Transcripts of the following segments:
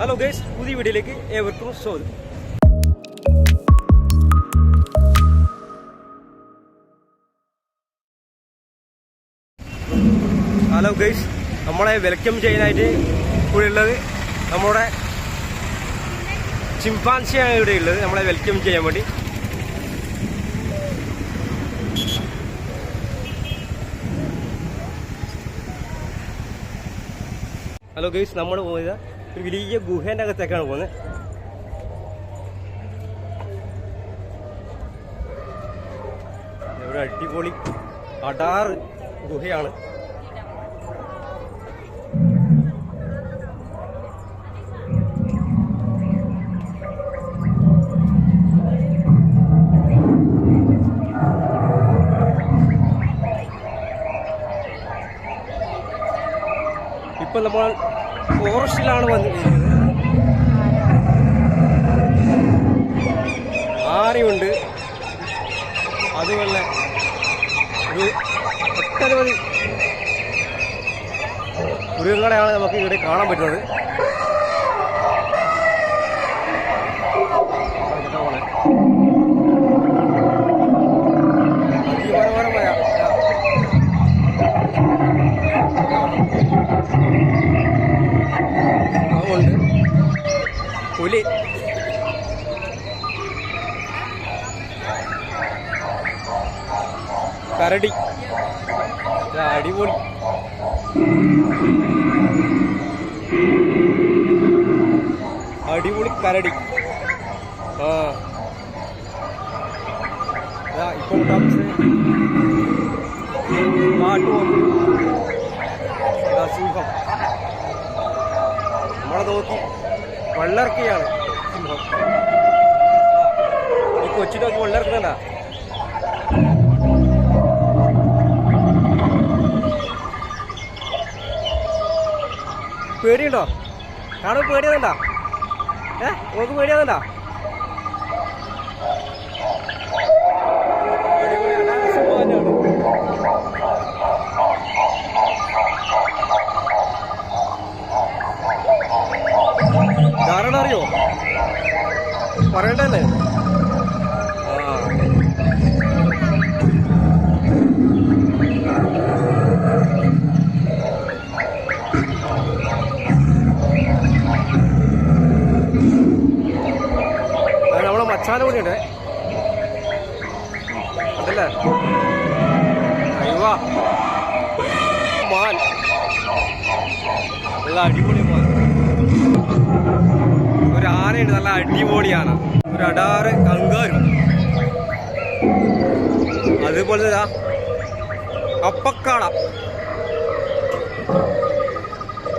Hello guys പുതിയ വീഡിയോയിലേക്ക് ഏവർക്കും സ്വാഗതം. ഹലോ ഗൈസ് നമ്മളെ വെൽക്കം ചെയ്യാനായിട്ട് ഇവിടെ ഉള്ളത് നമ്മുടെ ചിമ്പാൻസിയാണ് ഇവിടെ ഉള്ളത്. നമ്മളെ വെൽക്കം ചെയ്യാൻ വേണ്ടി. ഹലോ ഗൈസ് നമ്മൾ പോയത് ഒരു വലിയ ഗുഹേന്റെ അകത്തേക്കാണ് പോകുന്നത് അടിപൊളി അടാറ് ഗുഹയാണ്. ഇപ്പൊ നമ്മൾ ഫോറസ്റ്റിലാണ് വന്നിരിക്കുന്നത്. ആനയുണ്ട് അതുപോലെ ഒരു ഒട്ടനവധി മൃഗങ്ങളെയാണ് നമുക്ക് ഇവിടെ കാണാൻ പറ്റുന്നത്. അതിമനോഹരമായ പുലി കരടി. അടിപൊളി. അടിപൊളി കരടി. ആ. ഇതാ ഇപ്പൊ താമസിച്ചത് കാട്ടുപോത്ത് ഇതാ സിംഹം. നമ്മളെ നോക്കി. വെള്ളർക്കിയാണ് സിംഹം ഈ കൊച്ചി നോക്കി വെള്ളർക്കുന്നുണ്ടാ പേടിയുണ്ടോ കാണുമ്പോൾ പേടിയാന്നുണ്ടാ ഏ? നോക്ക് പേടിയാന്നുണ്ടാ ധാരണ അറിയോ? പറയണ്ടല്ലേ നമ്മളെ മച്ചാന കൂടി ഉണ്ട് അതല്ലേ? അയ്യോ. മാൻ. നല്ല അടിപൊളി മാൻ. ആനയുണ്ട് നല്ല അടിപൊളിയാണ്. ഒരു അടാറ് കങ്കാരും. അതുപോലെ അപ്പക്കാട. അപ്പക്കാള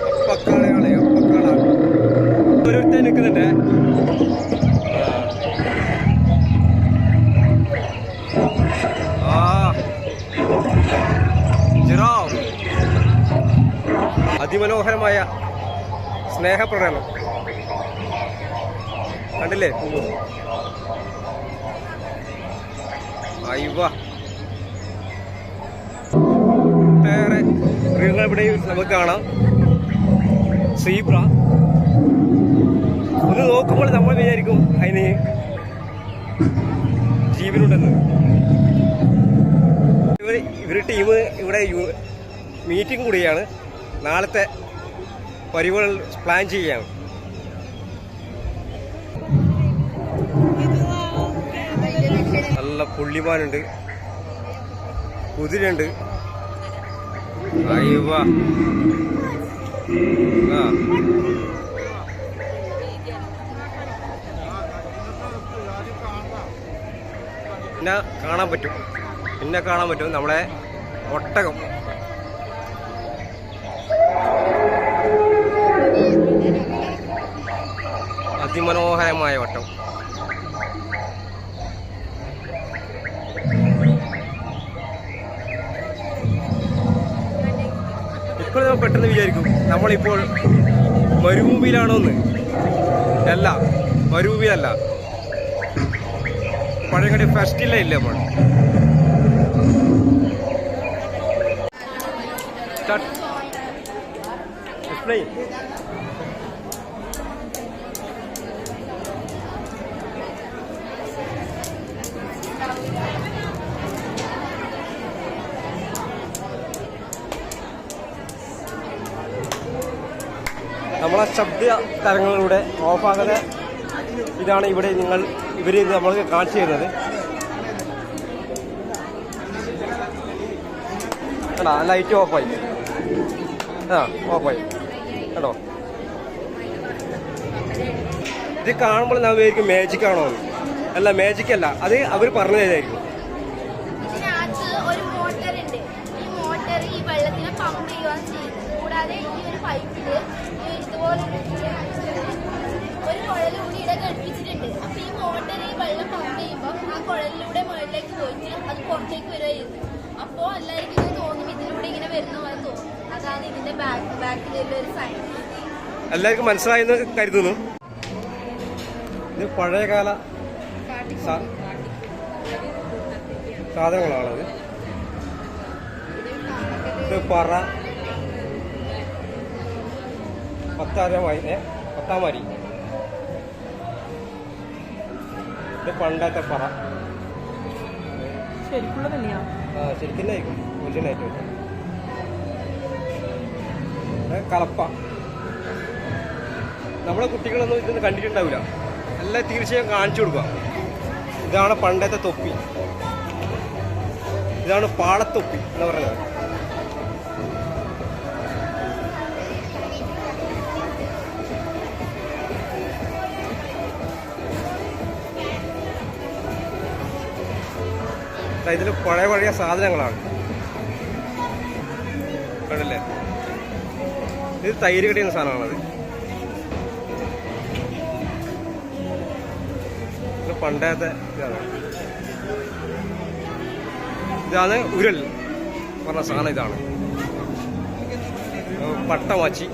അപ്പക്കാളയാണ് അപ്പക്കാള ഓരോരുത്തർ നിൽക്കുന്നുണ്ട് അതിമനോഹരമായ സ്നേഹപ്രകടനം. കണ്ടില്ലേ? അയ്യവ ഒട്ടേറെ മൃഗങ്ങൾ ഇവിടെ നമുക്ക് കാണാം. സീബ്ര. ഒന്ന് നോക്കുമ്പോൾ നമ്മൾ വിചാരിക്കും അതിന് ജീവനുണ്ടെന്ന്. ഇവർ ഇവരുടെ ടീം ഇവിടെ മീറ്റിംഗ് കൂടിയാണ് നാളത്തെ പരിപാടികൾ പ്ലാൻ ചെയ്യുകയാണ്. പുള്ളിമാനുണ്ട്. കുതിരയുണ്ട്. അയ്യവ പിന്നെ കാണാൻ പറ്റും. പിന്നെ കാണാൻ പറ്റും. നമ്മളെ ഒട്ടകം. അതിമനോഹരമായ വട്ടം. നമ്മൾ പെട്ടെന്ന് വിചാരിക്കും നമ്മളിപ്പോൾ മരുഭൂമിയിലാണോന്ന്. അല്ല മരുഭൂമിയിലല്ല. പഴയങ്ങടി ഫെസ്റ്റില്ല ഇല്ല നമ്മൾ? Start. നമ്മളെ ശബ്ദ തരങ്ങളിലൂടെ ഓഫാകാതെ ഇതാണ് ഇവിടെ നിങ്ങൾ ഇവർ നമ്മൾക്ക് കാണിച്ചു തരുന്നത്. കണ്ടാ? ലൈറ്റ് ഓഫായി. ആ ഓഫായി. കേട്ടോ ഇത് കാണുമ്പോൾ ഞാൻ വിചാരിക്കും മാജിക് ആണോ അല്ല മാജിക് അല്ല. അത് അവർ പറഞ്ഞു തരുമായിരിക്കും ഇതിനകത്ത് ഒരു മോട്ടർ ഉണ്ട്. ഈ മോട്ടർ ഈ വെള്ളത്തിനെ പമ്പ് ചെയ്യുന്നത്. കൂടാതെ ഈ ഒരു പൈപ്പിൽ ഇതുപോലെ ഒരു കുഴലൂടി ഇവിടെ ഘടിപ്പിച്ചിട്ടുണ്ട് അപ്പൊ ഈ മോട്ടർ ഈ വെള്ളം പമ്പ് ചെയ്യുമ്പോൾ ആ കുഴലിലൂടെ മുകളിലേക്ക് പോയിട്ട് അത് പുറത്തേക്ക് വരുമായിരുന്നു അപ്പോ എല്ലാവർക്കും ഇങ്ങനെ തോന്നും ഇതിലൂടെ ഇങ്ങനെ വരുന്ന പോലെ തോന്നും. അതാണ് ഇതിന്റെ ബാക്ക് ബാക്കിലുള്ള ഒരു സൈൻ എല്ലാവർക്കും മനസ്സിലായെന്ന് കരുതുന്നു. ഇത് പഴയകാല സാധനങ്ങളാണത്. ഇത് പറ പത്താരമായി പത്താം വരി. ഇത് പണ്ടത്തെ പറ. ശരിക്കും ഒറിജിനായിട്ട് കലപ്പ നമ്മളെ കുട്ടികളൊന്നും ഇതൊന്നും കണ്ടിട്ടുണ്ടാവില്ല എല്ലാം തീർച്ചയായും കാണിച്ചു കൊടുക്കുക. ഇതാണ് പണ്ടത്തെ തൊപ്പി. ഇതാണ് പാളത്തൊപ്പി എന്ന് പറയുന്നത്. ഇതിൽ പഴയ പഴയ സാധനങ്ങളാണ്. കണ്ടല്ലേ? ഇത് തൈര് കടിയുന്ന സാധനമാണത്. പണ്ടത്തെ ഇതാണ്. ഇതാണ് ഉരൽ പറഞ്ഞ സാധനം ഇതാണ്. പട്ടമാച്ചി